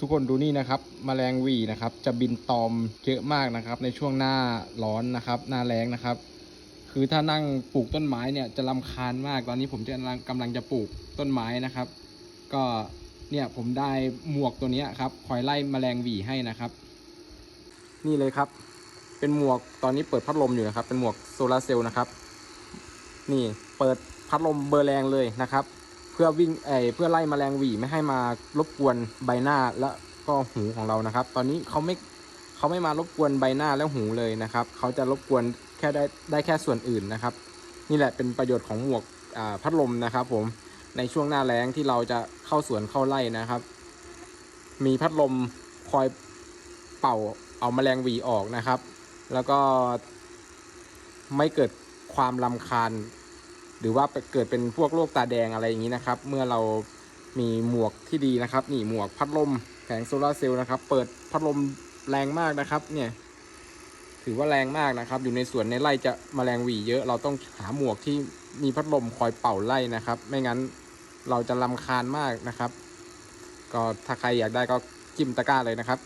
ทุกคนดูนี่นะครับมแมลงวีนะครับ จะบินตอมเยอะมากนะครับ ในช่วงหน้าร้อนนะครับ หน้าแรงนะครับ คือถ้านั่งปลูกต้นไม้เนี่ยจะลำคาญมาก ตอนนี้ผมจะกำลังกำลังจะปลูกต้นไม้นะครับ ก็เนี่ยผมได้หมวกตัวนี้ครับ คอยไล่แมลงวีให้นะครับ นี่เลยครับ เป็นหมวกตอนนี้เปิดพัดลมอยู่นะครับ เป็นหมวกโซลาร์เซลล์นะครับ นี่เปิดพัดลมเบอร์แรงเลยนะครับ เพื่อวิ่งเอเพื่อไล่แมลงหวีไม่ให้มารบกวนใบหน้าและก็หูของเรานะครับ ตอนนี้เขาไม่เขาไม่มารบกวนใบหน้าและหูเลยนะครับเขาจะรบกวนแค่ได้ได้แค่ส่วนอื่นนะครับ นี่แหละเป็นประโยชน์ของหมวกพัดลมนะครับ ผมในช่วงหน้าแล้งที่เราจะเข้าสวนเข้าไร่นะครับ มีพัดลมคอยเป่าเอาแมลงหวีออกนะครับ แล้วก็ไม่เกิดความลำคาญ หรือว่าเกิดเป็นพวกโรคตาแดงอะไรอย่างนี้นะครับ เมื่อเรามีหมวกที่ดีนะครับ นี่หมวกพัดลมแผงโซลาเซลล์นะครับ เปิดพัดลมแรงมากนะครับ เนี่ย ถือว่าแรงมากนะครับ อยู่ในสวนในไร่จะมแมลงหวีเยอะ เราต้องหาหมวกที่มีพัดลมคอยเป่าไล่นะครับ ไม่งั้นเราจะลำคาญมากนะครับ ก็ถ้าใครอยากได้ก็จิ้มตะกร้าเลยนะครับ